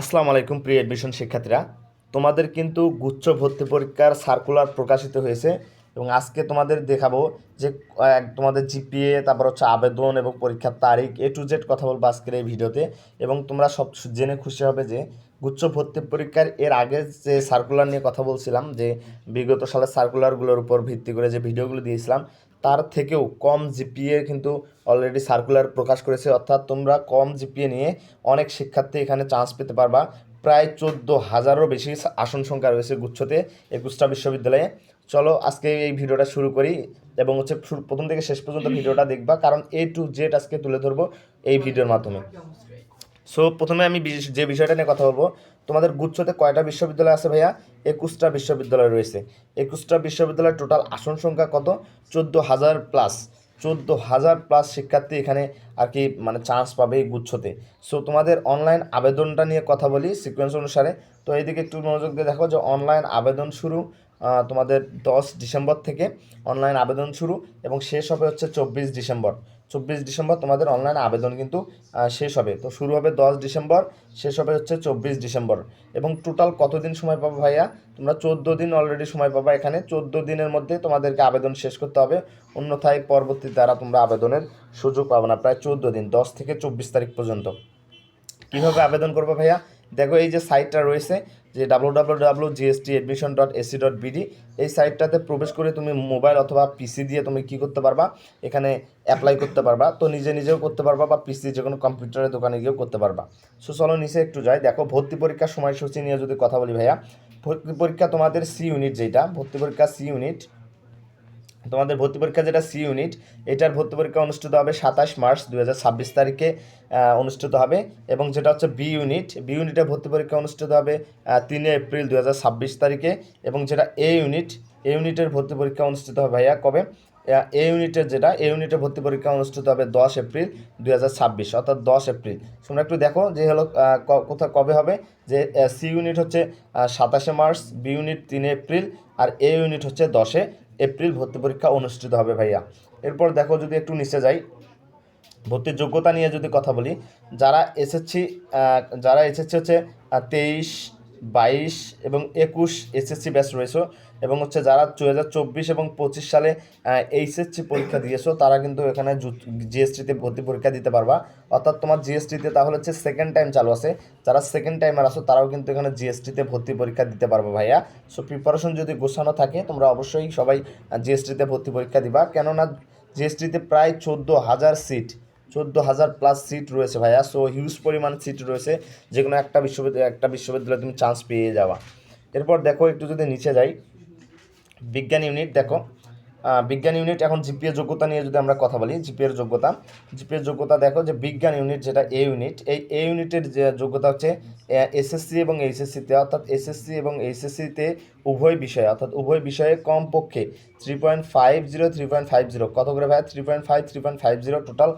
আসসালামু আলাইকুম, প্রিয় অ্যাডমিশন শিক্ষার্থীরা। তোমাদের কিন্তু গুচ্ছ ভর্তি পরীক্ষার সার্কুলার প্রকাশিত হয়েছে এবং আজকে তোমাদের দেখাবো যে তোমাদের জিপিএ তারপর হচ্ছে আবেদন এবং পরীক্ষার তারিখ এ টু জেড কথা বলব আজকের এই ভিডিওতে। এবং তোমরা সব জেনে খুশি হবে যে, গুচ্ছ ভর্তি পরীক্ষার এর আগে যে সার্কুলার নিয়ে কথা বলছিলাম, যে বিগত সালের সার্কুলারগুলোর উপর ভিত্তি করে যে ভিডিওগুলো দিয়েছিলাম তার থেকেও কম জিপিএ কিন্তু অলরেডি সার্কুলার প্রকাশ করেছে। অর্থাৎ তোমরা কম জিপিএ নিয়ে অনেক শিক্ষার্থী এখানে চান্স পেতে পারবা। প্রায় চোদ্দ হাজারও বেশি আসন সংখ্যা রয়েছে গুচ্ছতে একুশটা বিশ্ববিদ্যালয়ে। চলো আজকে এই ভিডিওটা শুরু করি এবং হচ্ছে প্রথম থেকে শেষ পর্যন্ত ভিডিওটা দেখবা, কারণ এ টু জেড আজকে তুলে ধরবো এই ভিডিওর মাধ্যমে। সো প্রথমে আমি যে বিষয়টা নিয়ে কথা বলব তোমাদের গুচ্ছতে কয়টা বিশ্ববিদ্যালয় আছে ভাইয়া? একুশটা বিশ্ববিদ্যালয় রয়েছে। একুশটা বিশ্ববিদ্যালয়ের টোটাল আসন সংখ্যা কত? চোদ্দ হাজার প্লাস চোদ্দ হাজার প্লাস শিক্ষার্থী এখানে আর কি মানে চান্স পাবে এই গুচ্ছতে। সো তোমাদের অনলাইন আবেদনটা নিয়ে কথা বলি সিকোয়েন্স অনুসারে। তো এইদিকে একটু মনোযোগ দিয়ে দেখো যে অনলাইন আবেদন শুরু। তোমাদের দশ ডিসেম্বর থেকে অনলাইন আবেদন শুরু এবং শেষ হবে হচ্ছে চব্বিশ ডিসেম্বর। চব্বিশ ডিসেম্বর তোমাদের অনলাইন আবেদন কিন্তু শেষ হবে। তো শুরু হবে দশ ডিসেম্বর, শেষ হবে হচ্ছে চব্বিশ ডিসেম্বর। এবং টোটাল কতদিন সময় পাবে ভাইয়া? তোমরা চোদ্দ দিন অলরেডি সময় পাবা এখানে। চোদ্দ দিনের মধ্যে তোমাদেরকে আবেদন শেষ করতে হবে। অন্যথায় পরবর্তী দ্বারা তোমরা আবেদনের সুযোগ পাবে না। প্রায় চোদ্দ দিন, দশ থেকে চব্বিশ তারিখ পর্যন্ত। কীভাবে আবেদন করবে ভাইয়া? দেখো এই যে সাইটটা রয়েছে যে W W W GST admission dot AC dot BD এই সাইটটাতে প্রবেশ করে তুমি মোবাইল অথবা পিসি দিয়ে তুমি কি করতে পারবা? এখানে অ্যাপ্লাই করতে পারবা। তো নিজে নিজেও করতে পারবা বা পিসি যে কোনো কম্পিউটারের দোকানে গিয়েও করতে পারবা। সো চলো নিচে একটু যাই। দেখো, ভর্তি পরীক্ষার সময়সূচি নিয়ে যদি কথা বলি ভাইয়া, ভর্তি পরীক্ষা তোমাদের সি ইউনিট যেটা, ভর্তি পরীক্ষা সি ইউনিট তোমাদের ভর্তি পরীক্ষা যেটা সি ইউনিট এটার ভর্তি পরীক্ষা অনুষ্ঠিত হবে সাতাশ মার্চ দুই হাজার ছাব্বিশ তারিখে অনুষ্ঠিত হবে এবং যেটা হচ্ছে বি ইউনিট বি ইউনিটের ভর্তি পরীক্ষা অনুষ্ঠিত হবে তিনে এপ্রিল দু হাজার ছাব্বিশ তারিখে এবং যেটা এ ইউনিট এ ইউনিটের ভর্তি পরীক্ষা অনুষ্ঠিত হবে ভাইয়া কবে? এ ইউনিটের যেটা এ ইউনিটের ভর্তি পরীক্ষা অনুষ্ঠিত হবে দশ এপ্রিল দুই হাজার ছাব্বিশ, অর্থাৎ দশ এপ্রিল। তোমরা একটু দেখো যে হলো কোথা, কবে হবে? যে সি ইউনিট হচ্ছে সাতাশে মার্চ বি ইউনিট তিনে এপ্রিল, আর এ ইউনিট হচ্ছে দশে এপ্রিল ভর্তি পরীক্ষা অনুষ্ঠিত হবে ভাইয়া। এরপর দেখো যদি একটু নিচে যাই, ভর্তির যোগ্যতা নিয়ে যদি কথা বলি, যারা এসএসসি যারা এসএসসি হচ্ছে তেইশ বাইশ এবং একুশ এসএসসি ব্যাচ রয়েছে এবং হচ্ছে যারা দু হাজার চব্বিশ এবং পঁচিশ সালে এইচএসসি পরীক্ষা দিয়েছ, তারা কিন্তু এখানে জিএসটিতে ভর্তি পরীক্ষা দিতে পারবা। অর্থাৎ তোমার জিএসটিতে তাহলে হচ্ছে সেকেন্ড টাইম চালু আছে। যারা সেকেন্ড টাইমার আসো তারাও কিন্তু এখানে জিএসটিতে ভর্তি পরীক্ষা দিতে পারবে ভাইয়া। সো প্রিপারেশন যদি গোছানো থাকে, তোমরা অবশ্যই সবাই জিএসটিতে ভর্তি পরীক্ষা দিবা। কেননা জিএসটিতে প্রায় চোদ্দ হাজার সিট চোদ্দ হাজার প্লাস সিট রয়েছে ভাইয়া। সো হিউজ পরিমাণ সিট রয়েছে। যে কোনো একটা বিশ্ববিদ্যালয়, একটা বিশ্ববিদ্যালয়ে তুমি চান্স পেয়ে যাওয়া এরপর দেখো, একটু যদি নিচে যাই। বিজ্ঞান ইউনিট দেখো। বিজ্ঞান ইউনিট এখন জিপিএ যোগ্যতা নিয়ে যদি আমরা কথা বলি, জিপিএর যোগ্যতা। জিপিএর যোগ্যতা দেখো যে বিজ্ঞান ইউনিট যেটা এ ইউনিট এই এ ইউনিটের যে যোগ্যতা হচ্ছে এসএসসি এবং এইচএসসিতে অর্থাৎ এসএসসি এবং এইচএসসিতে উভয় বিষয়ে, অর্থাৎ উভয় বিষয়ে কমপক্ষে three point five zero three point five zero কত করে ভাই? Three point five three point five zero total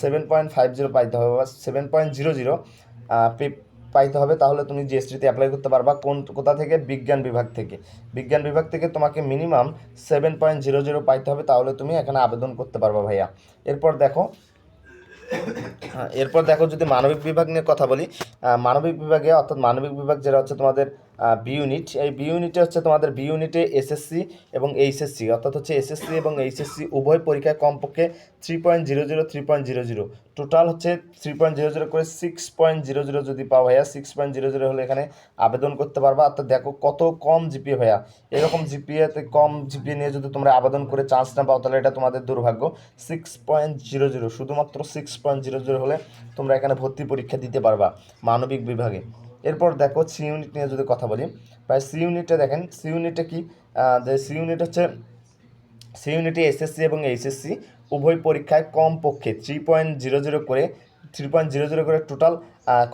seven point five zero পাইতে হবে, বা সেভেন পয়েন্ট জিরো জিরো পাইতে হবে, তাহলে তুমি জিএসটিতে অ্যাপ্লাই করতে পারবা কোন, কোথা থেকে? বিজ্ঞান বিভাগ থেকে। বিজ্ঞান বিভাগ থেকে তোমাকে minimum seven point zero zero পাইতে হবে, তাহলে তুমি এখানে আবেদন করতে পারবা ভাইয়া। এরপর দেখো এরপর দেখো যদি মানবিক বিভাগ নিয়ে কথা বলি মানবিক বিভাগে অর্থাৎ মানবিক বিভাগ যেটা হচ্ছে তোমাদের বি ইউনিট এই বি ইউনিটে হচ্ছে তোমাদের বি ইউনিটে এসএসসি এবং এইচএসসি অর্থাৎ হচ্ছে এসএসসি এবং এইচএসসি উভয় পরীক্ষায় কমপক্ষে three point zero zero three point zero zero total হচ্ছে থ্রি পয়েন্ট জিরো জিরো করে সিক্স পয়েন্ট জিরো জিরো যদি পাও ভাইয়া সিক্স পয়েন্ট জিরো জিরো হলে এখানে আবেদন করতে পারবা। অর্থাৎ দেখো কত কম জিপিএ ভাইয়া। এরকম জিপিএতে কম জিপিএ নিয়ে যদি তোমরা আবেদন করে চান্স না পাও, তাহলে এটা তোমাদের দুর্ভাগ্য। সিক্স পয়েন্ট জিরো জিরো শুধুমাত্র সিক্স পয়েন্ট জিরো জিরো হলে তোমরা এখানে ভর্তি পরীক্ষা দিতে পারবা মানবিক বিভাগে। এরপর দেখো সি ইউনিট নিয়ে যদি কথা বলি, প্রায় সি ইউনিটে দেখেন সি ইউনিটে কি? সি ইউনিট হচ্ছে সি ইউনিটে এসএসসি এবং এইচএসসি উভয় পরীক্ষায় কমপক্ষে থ্রি পয়েন্ট জিরো জিরো করে থ্রি পয়েন্ট জিরো জিরো করে টোটাল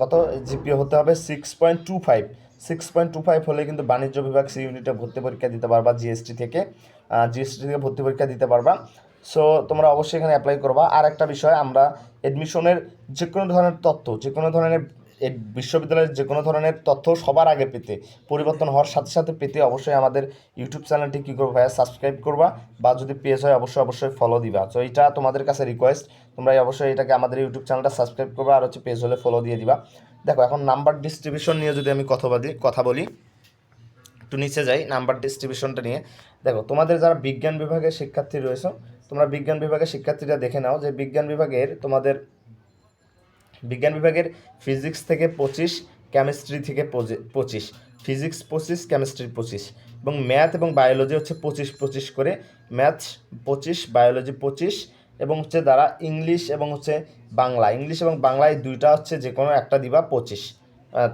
কত জিপিএ হতে হবে? Six point two five six point two five হলে কিন্তু বাণিজ্য বিভাগ সি ইউনিটে ভর্তি পরীক্ষা দিতে পারবা জিএসটি থেকে। জিএসটি থেকে ভর্তি পরীক্ষা দিতে পারবা। সো তোমরা অবশ্যই এখানে অ্যাপ্লাই করবা। আর একটা বিষয়, আমরা এডমিশনের যে কোনো ধরনের তথ্য যে কোনো ধরনের এই বিশ্ববিদ্যালয়ের যে কোনো ধরনের তথ্য সবার আগে পেতে, পরিবর্তন হওয়ার সাথে সাথে পেতে অবশ্যই আমাদের ইউটিউব চ্যানেলটি কী করব ভাইয়া? সাবস্ক্রাইব করবা বা যদি পেজ হয় অবশ্যই অবশ্যই ফলো দিবা। তো এটা তোমাদের কাছে রিকোয়েস্ট তোমরা অবশ্যই এটাকে আমাদের ইউটিউব চ্যানেলটা সাবস্ক্রাইব করবা আর হচ্ছে পেজ হলে ফলো দিয়ে দিবা। দেখো, এখন নাম্বার ডিস্ট্রিবিউশন নিয়ে যদি আমি কথা বলি কথা বলি, একটু নিচে যাই নাম্বার ডিস্ট্রিবিউশনটা নিয়ে। দেখো, তোমাদের যারা বিজ্ঞান বিভাগের শিক্ষার্থী রয়েছে, তোমরা বিজ্ঞান বিভাগের শিক্ষার্থীরা দেখে নাও যে বিজ্ঞান বিভাগের তোমাদের বিজ্ঞান বিভাগের ফিজিক্স থেকে পঁচিশ, কেমিস্ট্রি থেকে পঁচি- পঁচিশ। ফিজিক্স পঁচিশ, কেমিস্ট্রি পঁচিশ। এবং ম্যাথ এবং বায়োলজি হচ্ছে পঁচিশ পঁচিশ করে। ম্যাথ পঁচিশ, বায়োলজি পঁচিশ এবং হচ্ছে দ্বারা ইংলিশ এবং হচ্ছে বাংলা। ইংলিশ এবং বাংলা এই দুইটা হচ্ছে যে কোনো একটা দিবা পঁচিশ।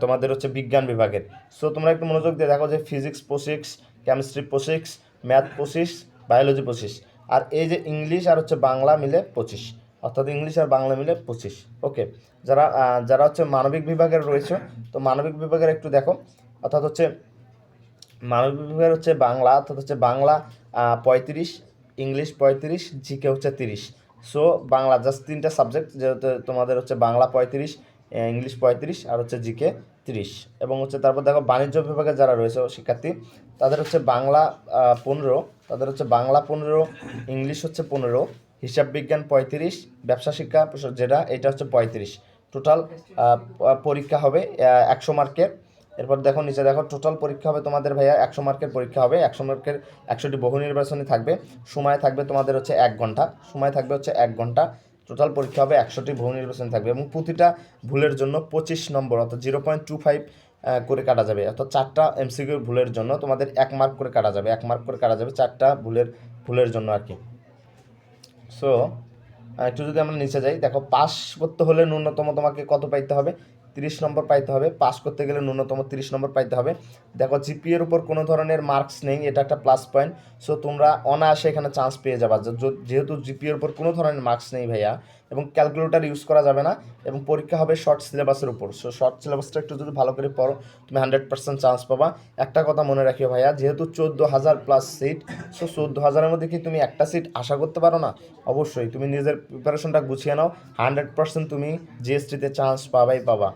তোমাদের হচ্ছে বিজ্ঞান বিভাগের। সো তোমরা একটু মনোযোগ দিয়ে দেখো যে ফিজিক্স পঁচিশ, কেমিস্ট্রি পঁচিশ, ম্যাথ পঁচিশ, বায়োলজি পঁচিশ। আর এই যে ইংলিশ আর হচ্ছে বাংলা মিলে পঁচিশ। অর্থাৎ ইংলিশ আর বাংলা মিলে পঁচিশ। ওকে যারা যারা হচ্ছে মানবিক বিভাগের রয়েছে, তো মানবিক বিভাগের একটু দেখো। অর্থাৎ হচ্ছে, মানবিক বিভাগের হচ্ছে বাংলা, অর্থাৎ হচ্ছে বাংলা পঁয়ত্রিশ, ইংলিশ পঁয়ত্রিশ, জিকে হচ্ছে তিরিশ। সো বাংলা জাস্ট তিনটা সাবজেক্ট যেহেতু তোমাদের হচ্ছে বাংলা পঁয়ত্রিশ ইংলিশ পঁয়ত্রিশ, আর হচ্ছে জিকে তিরিশ। এবং হচ্ছে তারপর দেখো বাণিজ্য বিভাগে যারা রয়েছে শিক্ষার্থী, তাদের হচ্ছে বাংলা পনেরো, তাদের হচ্ছে বাংলা পনেরো, ইংলিশ হচ্ছে পনেরো হিসাব বিজ্ঞান পঁয়ত্রিশ, ব্যবসা শিক্ষা যেটা, এটা হচ্ছে পঁয়ত্রিশ। টোটাল পরীক্ষা হবে একশো মার্কের। এরপর দেখো নিচে দেখো টোটাল পরীক্ষা হবে তোমাদের ভাইয়া একশো মার্কের পরীক্ষা হবে। একশো মার্কের একশোটি বহু নির্বাচনী থাকবে। সময় থাকবে তোমাদের হচ্ছে এক ঘণ্টা। সময় থাকবে হচ্ছে এক ঘণ্টা। টোটাল পরীক্ষা হবে একশোটি বহু নির্বাচনী থাকবে এবং প্রতিটা ভুলের জন্য পঁচিশ নম্বর অর্থাৎ জিরো পয়েন্ট টু ফাইভ করে কাটা যাবে। অর্থাৎ চারটা এমসিকিউ ভুলের জন্য তোমাদের এক মার্ক করে কাটা যাবে। এক মার্ক করে কাটা যাবে চারটা ভুলের ভুলের জন্য আর কি। সো একটু যদি আমরা নিচে যাই, দেখো, পাস করতে হলে ন্যূনতম তোমাকে কত পাইতে হবে? তিরিশ নম্বর পাইতে হবে। পাস করতে গেলে ন্যূনতম তিরিশ নম্বর পাইতে হবে। দেখো জিপিএর উপর কোনো ধরনের মার্কস নেই, এটা একটা প্লাস পয়েন্ট সো তোমরা অনায়াসে এখানে চান্স পেয়ে যাবা। যেহেতু জিপিএর উপর কোনো ধরনের মার্কস নেই ভাইয়া এবং ক্যালকুলেটার ইউজ করা যাবে না এবং পরীক্ষা হবে শর্ট সিলেবাসের উপর। সো শর্ট সিলেবাসটা একটু যদি ভালো করে পড়ো, তুমি হান্ড্রেড পার্সেন্ট চান্স পাবা। একটা কথা মনে রাখিও ভাইয়া, যেহেতু চোদ্দ হাজার প্লাস সিট সো চোদ্দ হাজারের মধ্যে কি তুমি একটা সিট আশা করতে পারো না? অবশ্যই, তুমি নিজের প্রিপারেশনটা গুছিয়ে নাও। হান্ড্রেড পার্সেন্ট তুমি জিএসটিতে চান্স পাবাই পাবা।